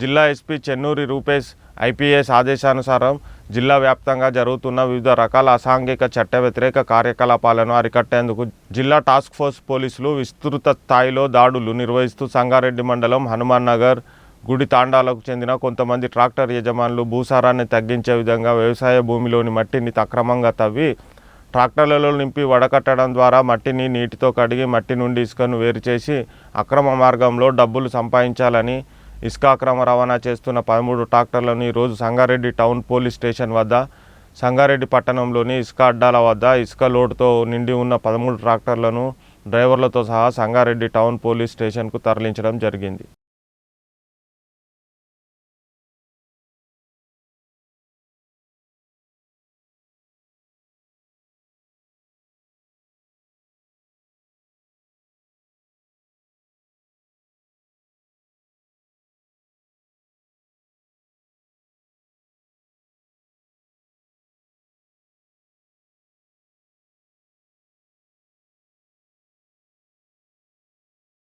జిల్లా SP Chennuri Rupesh IPS ఆదేశానుసారం జిల్లా వ్యాప్తంగా జరుగుతున్న వివిధ రకాల అసాంఘిక చట్ట వ్యతిరేక కార్యకలాపాలను అరికట్టేందుకు జిల్లా టాస్క్ ఫోర్స్ పోలీసులు విస్తృత స్థాయిలో దాడులు నిర్వహిస్తూ సంగారెడ్డి మండలం హనుమాన్ నగర్ గుడి తాండాలకు చెందిన కొంతమంది ట్రాక్టర్ యజమానులు భూసారాన్ని తగ్గించే విధంగా వ్యవసాయ భూమిలోని మట్టిని అక్రమంగా తవ్వి ట్రాక్టర్లలో నింపి వడకట్టడం ద్వారా మట్టిని నీటితో కడిగి మట్టి నుండి ఇసుకను వేరు చేసి అక్రమ మార్గంలో డబ్బులు సంపాదించాలని ఇసుక అక్రమ రవాణా చేస్తున్న పదమూడు ట్రాక్టర్లను ఈరోజు సంగారెడ్డి టౌన్ పోలీస్ స్టేషన్ వద్ద సంగారెడ్డి పట్టణంలోని ఇసుక అడ్డాల వద్ద ఇసుక లోడ్తో నిండి ఉన్న పదమూడు ట్రాక్టర్లను డ్రైవర్లతో సహా సంగారెడ్డి టౌన్ పోలీస్ స్టేషన్కు తరలించడం జరిగింది.